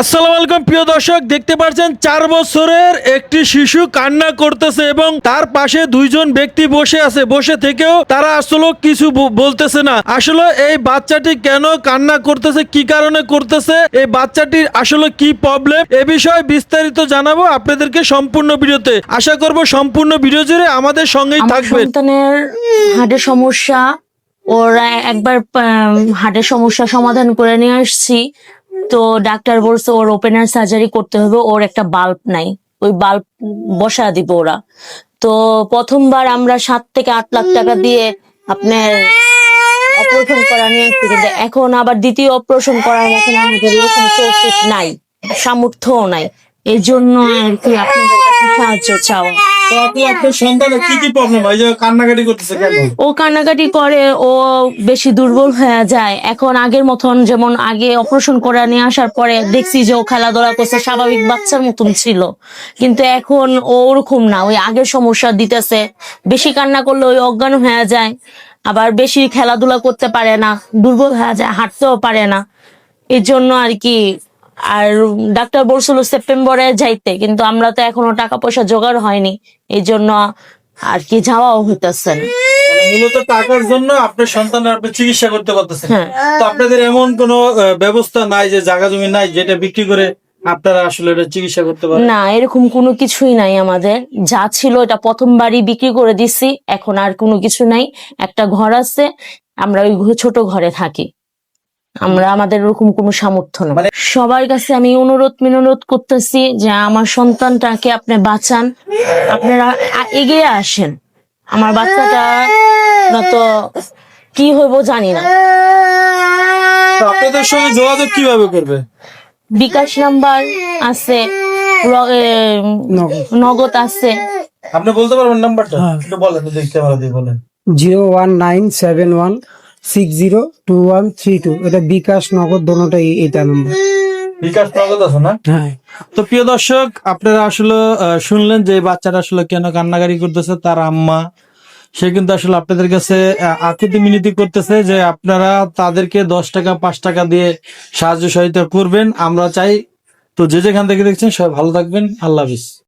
আসসালামু আলাইকুম প্রিয় দর্শক দেখতে পাচ্ছেন চার বছরের একটি শিশু কান্না করতেছে এবং তার পাশে দুইজন ব্যক্তি বসে আছে। বসে থেকেও তারা আসলে কিছু বলতেছে না। আসলে এই বাচ্চাটি কেন কান্না করতেছে কি কারণে করতেছে এই বাচ্চাটির আসলে কি প্রবলেম এ বিষয়ে বিস্তারিত জানাব আপনাদেরকে সম্পূর্ণ ভিডিওতে। আশা করব সম্পূর্ণ ভিডিও জুড়ে আমাদের সঙ্গেই সন্তানের হার্টের সমস্যা ওরা একবার হার্টের সমস্যা সমাধান করে নিয়ে আসছি। তো ডাক্তার বলছে ওর ওপেনার সার্জারি করতে হবে, ওর একটা বাল্ব নাই। ওই বাল্ব বসা দিব ওরা। তো প্রথমবার আমরা সাত থেকে আট লাখ টাকা দিয়ে আপনার অপারেশন করা নিয়ে কিন্তু এখন আবার দ্বিতীয় অপারেশন করার মতন আমাদের নাই, সামর্থ্যও নাই। এই জন্য আর কি আপনাদের সাহায্য চাওয়া তো আপনি আপনার সন্তানের কি কি প্রবলেম যে কান্নাকাটি করতেছে কেন? ও কান্নাকাটি করে ও বেশি দুর্বল হয়ে যায়। এখন আগের মতন যেমন আগে অপারেশন করে নিয়ে আসার পরে দেখছি যে ও খেলাধুলা করছে স্বাভাবিক বাচ্চার মতন ছিল। কিন্তু এখন ও ওরকম না ওই আগের সমস্যা দিতেছে। বেশি কান্না করলে ওই অজ্ঞান হয়ে যায়। আবার বেশি খেলাধুলা করতে পারে না দুর্বল হয়ে যায় হাঁটতেও পারে না। এর জন্য আর কি আর ডাক্তার বলছিল সেপ্টেম্বরে যাইতে কিন্তু আমরা তো এখনও টাকা পয়সা জোগাড় হয়নি এই জন্য আর কি যাওয়াও হইতেছে না। মানে মূলত টাকার জন্য আপনার সন্তানের আপনি চিকিৎসা করতে পারতেছেন। হ্যাঁ। তো আপনাদের এমন কোনো ব্যবস্থা নাই যে জায়গা জমি নাই যেটা বিক্রি করে আপনারা আসলে এটা চিকিৎসা করতে পারেন? না এরকম কোনো কিছুই নাই আমাদের। যা ছিল এটা প্রথমবারই বিক্রি করে দিছি এখন আর কোনো কিছু নাই। একটা ঘর আছে আমরা ওই ছোট ঘরে থাকি। আমরা আমাদের ওরকম কোনো সামর্থ্য না মানে- সবার কাছে আমি অনুরোধ মিনরোধ করতেছি যে আমার সন্তানটাকে আপনি বাঁচান। আপনারা এগিয়ে আসেন। আমার বাচ্চাটা না তো কি হইব জানি না। আপনাদের সঙ্গে যোগাযোগ কীভাবে করবে? বিকাশ নাম্বার আছে নগদ। আছে। আপনি বলতে পারবেন নাম্বারটা? একটু বলেন দেখতে ভালো দিয়ে বলেন। Zero one nine seven one six zero two one three two এটা বিকাশ নগদ দোনোটাই এটা নম্বর বিকাশ নগদ আছে না? হ্যাঁ। তো প্রিয় দর্শক আপনারা আসলে শুনলেন যে এই বাচ্চাটা আসলে কেন কান্নাকারি করতেছে তার আম্মা। সে কিন্তু আসলে আপনাদের কাছে আকুতি মিনতি করতেছে যে আপনারা তাদেরকে দশ টাকা পাঁচ টাকা দিয়ে সাহায্য সহায়তা করবেন। আমরা চাই তো যে যেখান থেকে দেখছেন সবাই ভালো থাকবেন। আল্লাহ হাফিজ।